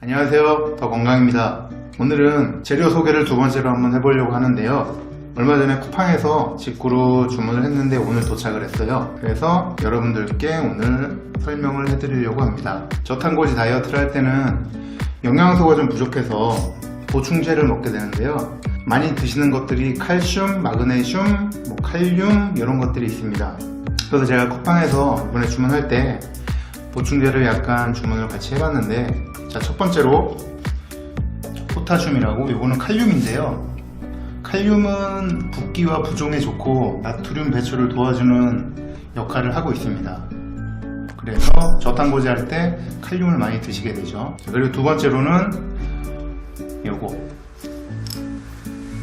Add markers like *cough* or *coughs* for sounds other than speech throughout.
안녕하세요. 더 건강입니다. 오늘은 재료 소개를 두 번째로 한번 해보려고 하는데요. 얼마 전에 쿠팡에서 직구로 주문을 했는데 오늘 도착을 했어요. 그래서 여러분들께 오늘 설명을 해드리려고 합니다. 저탄고지 다이어트를 할 때는 영양소가 좀 부족해서 보충제를 먹게 되는데요. 많이 드시는 것들이 칼슘, 마그네슘, 뭐 칼륨 이런 것들이 있습니다. 그래서 제가 쿠팡에서 이번에 주문할 때 보충제를 약간 주문을 같이 해봤는데 자 첫 번째로 포타슘이라고 이거는 칼륨인데요 칼륨은 붓기와 부종에 좋고 나트륨 배출을 도와주는 역할을 하고 있습니다 그래서 저탄고지 할 때 칼륨을 많이 드시게 되죠 자, 그리고 두 번째로는 요거.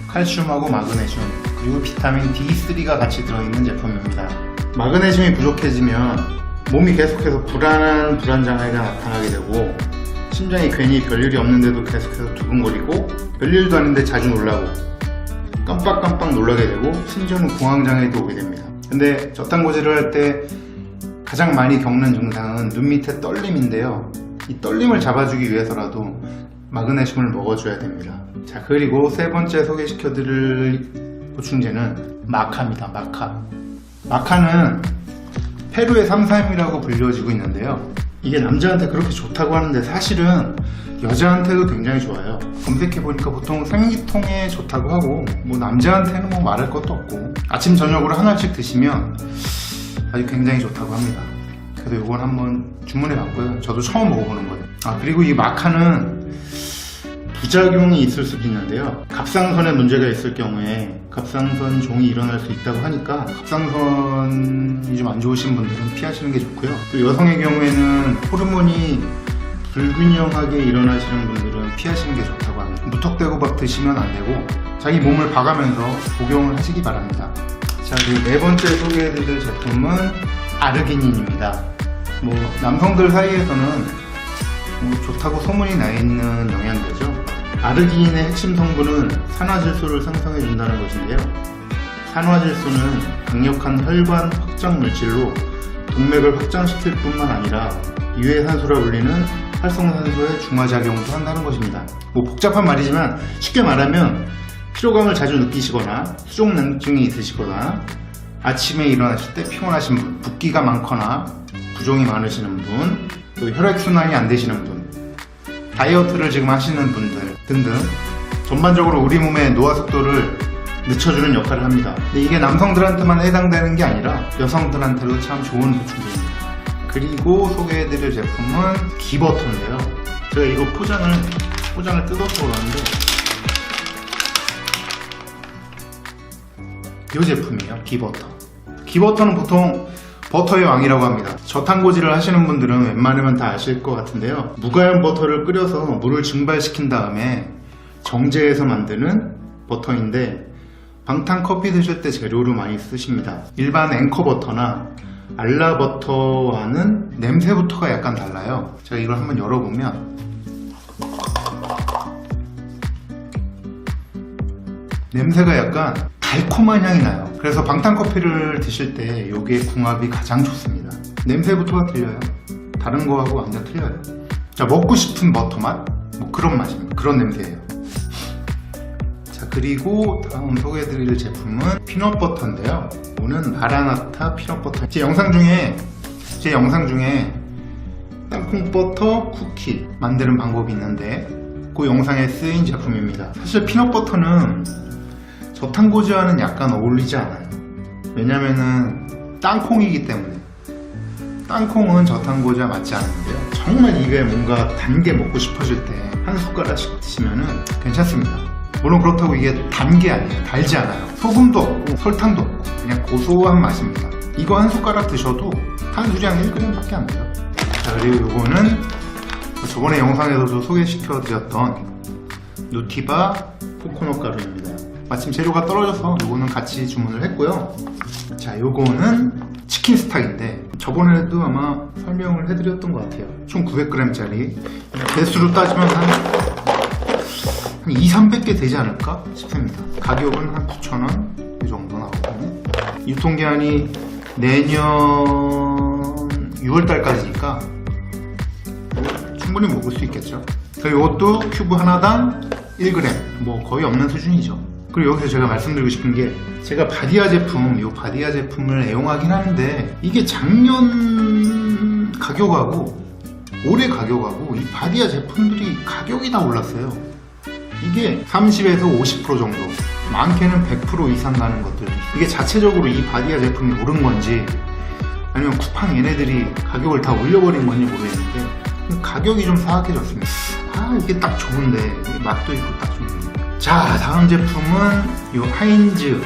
칼슘하고 마그네슘 그리고 비타민 D3가 같이 들어있는 제품입니다. 마그네슘이 부족해지면 몸이 계속해서 불안한 불안 장애가 나타나게 되고 심장이 괜히 별일이 없는데도 계속해서 두근거리고 별일도 아닌데 자주 놀라고 깜빡깜빡 놀라게 되고 심지어는 공황장애도 오게 됩니다. 근데 저탄고지를 할 때 가장 많이 겪는 증상은 눈 밑에 떨림인데요. 이 떨림을 잡아주기 위해서라도 마그네슘을 먹어줘야 됩니다 자 그리고 세 번째 소개시켜 드릴 보충제는 마카입니다 마카 마카는 페루의 삼삼이라고 불려지고 있는데요. 이게 남자한테 그렇게 좋다고 하는데 사실은 여자한테도 굉장히 좋아요. 검색해보니까 보통 생리통에 좋다고 하고 뭐 남자한테는 뭐 말할 것도 없고 아침 저녁으로 하나씩 드시면 아주 굉장히 좋다고 합니다. 그래서 이건 한번 주문해 봤고요. 저도 처음 먹어보는 거예요. 아 그리고 이 마카는 부작용이 있을 수도 있는데요. 갑상선에 문제가 있을 경우에 갑상선 종이 일어날 수 있다고 하니까 갑상선이 좀 안 좋으신 분들은 피하시는 게 좋고요. 또 여성의 경우에는 호르몬이 불균형하게 일어나시는 분들은 피하시는 게 좋다고 합니다. 무턱대고 막 드시면 안 되고 자기 몸을 봐가면서 복용을 하시기 바랍니다. 자, 그리고 네 번째 소개해드릴 제품은 아르기닌입니다. 뭐 남성들 사이에서는 뭐 좋다고 소문이 나 있는 영양제죠. 아르기닌의 핵심 성분은 산화질소를 생성해 준다는 것인데요. 산화질소는 강력한 혈관 확장 물질로 동맥을 확장시킬 뿐만 아니라 유해산소라 불리는 활성산소의 중화작용도 한다는 것입니다. 뭐 복잡한 말이지만 쉽게 말하면 피로감을 자주 느끼시거나 수족냉증이 있으시거나 아침에 일어나실 때 피곤하신 분, 붓기가 많거나 부종이 많으시는 분, 또 혈액순환이 안 되시는 분, 다이어트를 지금 하시는 분들 등등 전반적으로 우리 몸의 노화 속도를 늦춰주는 역할을 합니다. 근데 이게 남성들한테만 해당되는 게 아니라 여성들한테도 참 좋은 보충제입니다. 그리고 소개해드릴 제품은 기버터인데요. 제가 이거 포장을 포장을 뜯어서 그러는데 이 제품이에요. 기버터. 기버터는 보통 버터의 왕이라고 합니다. 저탄고지를 하시는 분들은 웬만하면 다 아실 것 같은데요. 무가연 버터를 끓여서 물을 증발시킨 다음에 정제해서 만드는 버터인데 방탄 커피 드실 때 재료로 많이 쓰십니다. 일반 앵커 버터나 알라 버터와는 냄새부터가 약간 달라요. 제가 이걸 한번 열어보면 냄새가 약간 달콤한 향이 나요. 그래서 방탄 커피를 드실 때 이게 궁합이 가장 좋습니다. 냄새부터가 틀려요. 다른 거하고 완전 틀려요. 자, 먹고 싶은 버터 맛? 뭐 그런 맛입니다. 그런 냄새예요. 자, 그리고 다음 소개해드릴 제품은 피넛버터인데요. 오는 마라나타 피넛버터. 제 영상 중에, 제 영상 중에 땅콩버터 쿠키 만드는 방법이 있는데 그 영상에 쓰인 제품입니다. 사실 피넛버터는 저탄고지와는 약간 어울리지 않아요. 왜냐면은 땅콩이기 때문에. 땅콩은 저탄고지와 맞지 않는데요. 정말 이게 뭔가 단 게 먹고 싶어질 때 한 숟가락씩 드시면은 괜찮습니다. 물론 그렇다고 이게 단 게 아니에요. 달지 않아요. 소금도 없고 설탕도 없고 그냥 고소한 맛입니다. 이거 한 숟가락 드셔도 탄수량 1g밖에 안 돼요. 자 그리고 이거는 저번에 영상에서도 소개시켜 드렸던 누티바 코코넛 가루입니다. 마침 재료가 떨어져서 요거는 같이 주문을 했고요. 자, 요거는 치킨 스탁인데 저번에도 아마 설명을 해드렸던 것 같아요. 총 900g짜리 개수로 따지면 한, 한 2, 300개 되지 않을까 싶습니다. 가격은 한 9,000원 이 정도 나오고 유통기한이 내년 6월달까지니까 충분히 먹을 수 있겠죠. 그리고 이것도 큐브 하나당 1g, 뭐 거의 없는 수준이죠. 그리고 여기서 제가 말씀드리고 싶은 게 제가 바디아 제품, 이 바디아 제품을 애용하긴 하는데 이게 작년 가격하고 올해 가격하고 이 바디아 제품들이 가격이 다 올랐어요. 이게 30에서 50% 정도, 많게는 100% 이상 가는 것들. 이게 자체적으로 이 바디아 제품이 오른 건지 아니면 쿠팡 얘네들이 가격을 다 올려버린 건지 모르겠는데 가격이 좀 사악해졌습니다. 아 이게 딱 좋은데 맛도 있고 딱 좋은데. 자 다음 제품은 이 하인즈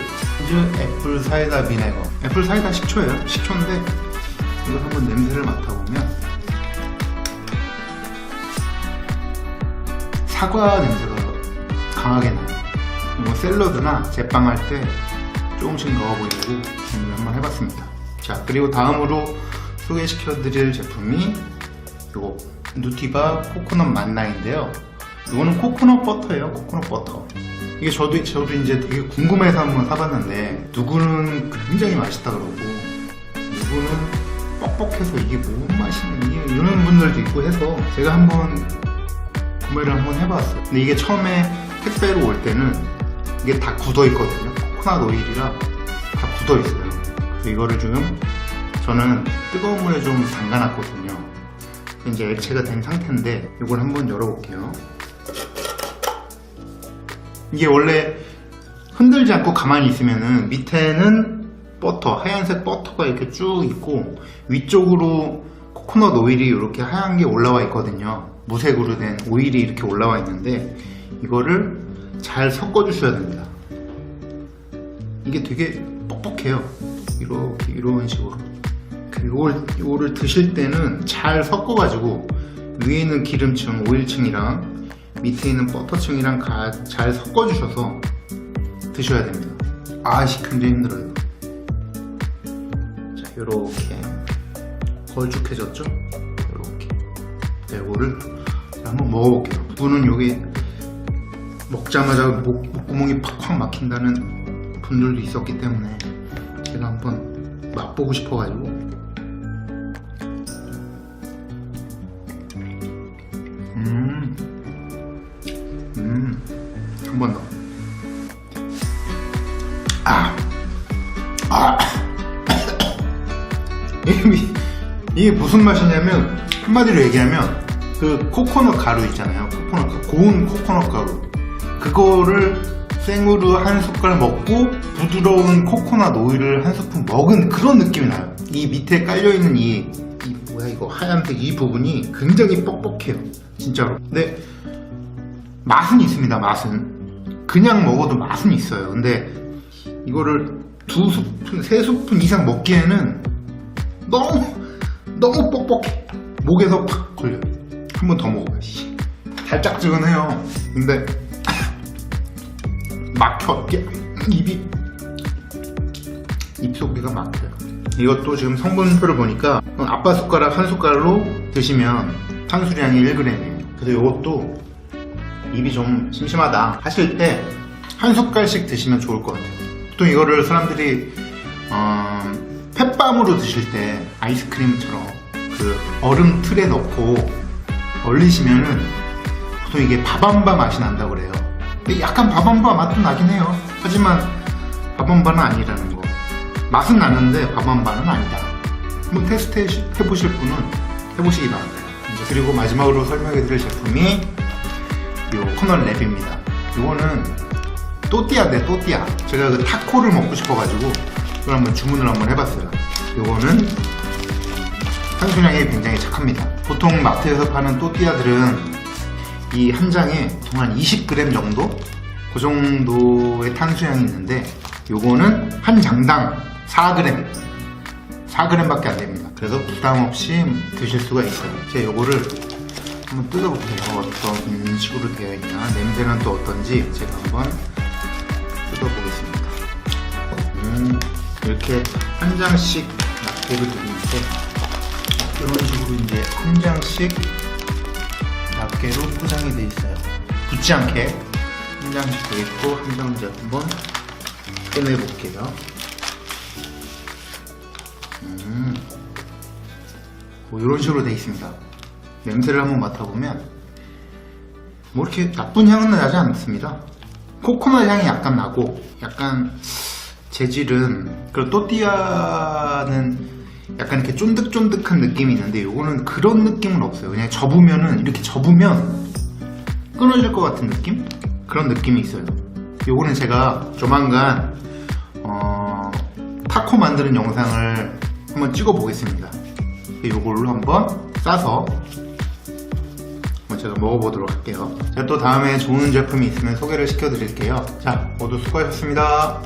하인즈 애플 사이다 비네거. 애플 사이다 식초예요. 식초인데 이거 한번 냄새를 맡아보면 사과 냄새가 강하게 나요. 이거 샐러드나 제빵할 때 조금씩 넣어보려고 준비를 한번 해봤습니다. 자, 그리고 다음으로 소개시켜 드릴 제품이 이거 누티바 코코넛 만나인데요. 이거는 코코넛 버터예요. 코코넛 버터. 이게 저도 저도 이제 되게 궁금해서 한번 사봤는데 누구는 굉장히 맛있다 그러고 누구는 뻑뻑해서 이게 뭔 맛이냐 이런 분들도 있고 해서 제가 한번 구매를 한번 해봤어요. 근데 이게 처음에 택배로 올 때는 이게 다 굳어 있거든요. 코코넛 오일이라 다 굳어 있어요. 그래서 이거를 지금 저는 뜨거운 물에 좀 담가 놨거든요. 이제 액체가 된 상태인데 이걸 한번 열어볼게요. 이게 원래 흔들지 않고 가만히 있으면은 밑에는 버터, 하얀색 버터가 이렇게 쭉 있고 위쪽으로 코코넛 오일이 이렇게 하얀 게 올라와 있거든요. 무색으로 된 오일이 이렇게 올라와 있는데 이거를 잘 섞어 주셔야 됩니다. 이게 되게 뻑뻑해요. 이렇게 이런 식으로. 이걸, 이거를 드실 때는 잘 섞어 가지고 위에 있는 기름층, 오일층이랑 밑에 있는 버터층이랑 가- 잘 섞어주셔서 드셔야 됩니다. 아씨 굉장히 힘들어요. 자, 요렇게 걸쭉해졌죠? 요렇게. 자, 요거를 한번 먹어볼게요. 분은 여기 먹자마자 목, 목구멍이 팍팍 막힌다는 분들도 있었기 때문에 제가 한번 맛보고 싶어가지고 한 번 더. 아, 아, *coughs* 이게, 무슨 맛이냐면 한마디로 얘기하면 그 코코넛 가루 있잖아요. 코코넛 가루, 고운 코코넛 가루. 그거를 생으로 한 숟갈 먹고 부드러운 코코넛 오일을 한 스푼 먹은 그런 느낌이 나요. 이 밑에 깔려 있는 이, 이 뭐야 이거 하얀색 이 부분이 굉장히 뻑뻑해요. 진짜로. 근데 맛은 있습니다. 맛은 그냥 먹어도 맛은 있어요. 근데 이거를 두 스푼, 세 스푼 이상 먹기에는 너무 너무 뻑뻑해. 목에서 팍 걸려. 한 번 더. 씨. 달짝지근해요. 근데 *laughs* 막혀. 입이 입속이가 막혀요. 이것도 지금 성분표를 보니까 아빠 숟가락 한 숟갈로 드시면 탄수량이 1g이에요. 그래서 이것도 입이 좀 심심하다 하실 때 한 숟갈씩 드시면 좋을 것 같아요. 보통 이거를 사람들이 어, 펫밤으로 드실 때 아이스크림처럼 그 얼음 틀에 넣고 얼리시면은 보통 이게 밥한바 맛이 난다고 그래요. 약간 밥한바 맛도 나긴 해요. 하지만 밥한바는 아니라는 거. 맛은 나는데 밥한바는 아니다. 한번 테스트 해- 해보실 분은 해보시기 바랍니다. 그리고 마지막으로 설명해 드릴 제품이 요 코널 랩입니다. 요거는 또띠아인데 또띠아. 제가 그 타코를 먹고 싶어가지고 이걸 한번 주문을 한번 해봤어요. 요거는 탄수량이 굉장히 착합니다. 보통 마트에서 파는 또띠아들은 이 한 장에 정말 20g 정도? 그 정도의 탄수량이 있는데 요거는 한 장당 4g 4g밖에 안 됩니다. 그래서 부담 없이 드실 수가 있어요. 제가 요거를 한번 뜯어볼게요. 어떤 식으로 되어 있나 냄새는 또 어떤지 제가 한번 뜯어보겠습니다. 음, 이렇게 한 장씩 낱개를 드리는데 이런 식으로 이제 한 장씩 낱개로 포장이 되어 있어요. 붙지 않게 한 장씩 되어 있고 한 장 이제 한번 꺼내볼게요. 뭐 이런 식으로 돼 있습니다. 냄새를 한번 맡아보면 뭐 이렇게 나쁜 향은 나지 않습니다. 코코넛 향이 약간 나고 약간 재질은 그 또띠아는 약간 이렇게 쫀득쫀득한 느낌이 있는데 요거는 그런 느낌은 없어요. 그냥 접으면은 이렇게 접으면 끊어질 것 같은 느낌? 그런 느낌이 있어요. 요거는 제가 조만간 어, 타코 만드는 영상을 한번 찍어 보겠습니다. 요걸로 한번 싸서 제가 먹어보도록 할게요. 제가 또 다음에 좋은 제품이 있으면 소개를 시켜드릴게요. 자, 모두 수고하셨습니다.